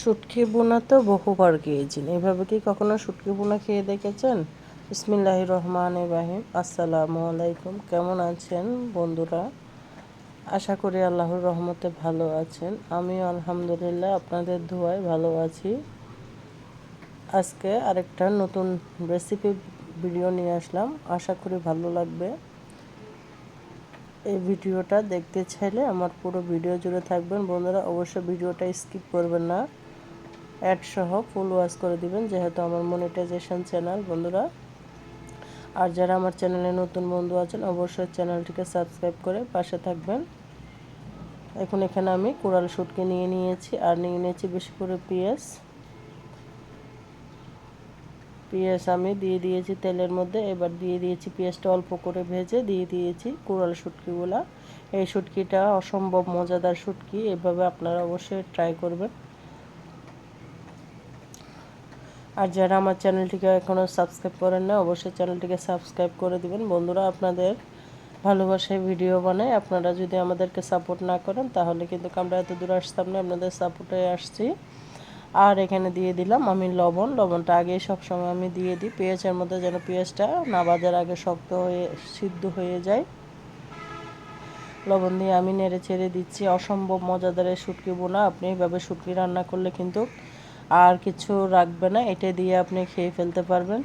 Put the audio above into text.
শুটকি বোনা তো বহুবার খেয়েছেন এভাবে কি কখনো শুটকি বোনা খেয়ে দেখেছেন? বিসমিল্লাহ রহমান ইব্রাহিম আসসালামু আলাইকুম। কেমন আছেন বন্ধুরা? আশা করি আল্লাহর রহমতে ভালো আছেন। আমিও আলহামদুলিল্লাহ আপনাদের ধোয়ায় ভালো আছি। আজকে আরেকটা নতুন রেসিপি ভিডিও নিয়ে আসলাম। আশা করি ভালো লাগবে। এই ভিডিওটা দেখতে চাইলে আমার পুরো ভিডিও জুড়ে থাকবেন। বন্ধুরা, অবশ্যই ভিডিওটা স্কিপ করবেন না। অ্যাড সহ ফুল ওয়াচ করে দিবেন, যেহেতু আমার মনিটাইজেশন চ্যানেল, বন্ধুরা। আর যারা আমার চ্যানেলে নতুন বন্ধু আছেন, অবশ্যই চ্যানেলটিকে সাবস্ক্রাইব করে পাশে থাকবেন। এখন এখানে আমি কোরাল শুটকে নিয়ে নিয়েছি, আর নিয়ে নিয়েছি বেশি করে পেঁয়াজ। পেঁয়াজ আমি দিয়ে দিয়েছি তেলের মধ্যে, এবার দিয়ে দিয়েছি পেঁয়াজটা অল্প করে ভেজে দিয়ে দিয়েছি কুড়াল শুটকিগুলা। এই শুটকিটা অসম্ভব মজাদার শুটকি, এভাবে আপনারা অবশ্যই ট্রাই করবেন। আর যারা আমার চ্যানেলটিকে এখনও সাবস্ক্রাইব করেন না অবশ্যই চ্যানেলটিকে সাবস্ক্রাইব করে দিবেন। বন্ধুরা, আপনাদের ভালোবাসায় ভিডিও বানাই। আপনারা যদি আমাদেরকে সাপোর্ট না করেন, তাহলে কিন্তু আমরা এত দূর আসতাম না, আপনাদের সাপোর্টে আসছি। আর এখানে দিয়ে দিলাম আমি লবণ। লবণটা আগে সবসময় আমি দিয়ে দিই। পেঁয়াজের মধ্যে যেন পেঁয়াজটা না বাজার আগে শক্ত হয়ে, সিদ্ধ হয়ে যায়। লবণ দিয়ে আমি নেড়ে ছেড়ে দিচ্ছি। অসম্ভব মজাদারের শুটকি বোনা। আপনি এইভাবে শুটকি রান্না করলে কিন্তু আর কিছু রাখবে না এটা দিয়ে আপনি খেয়ে ফেলতে পারবেন।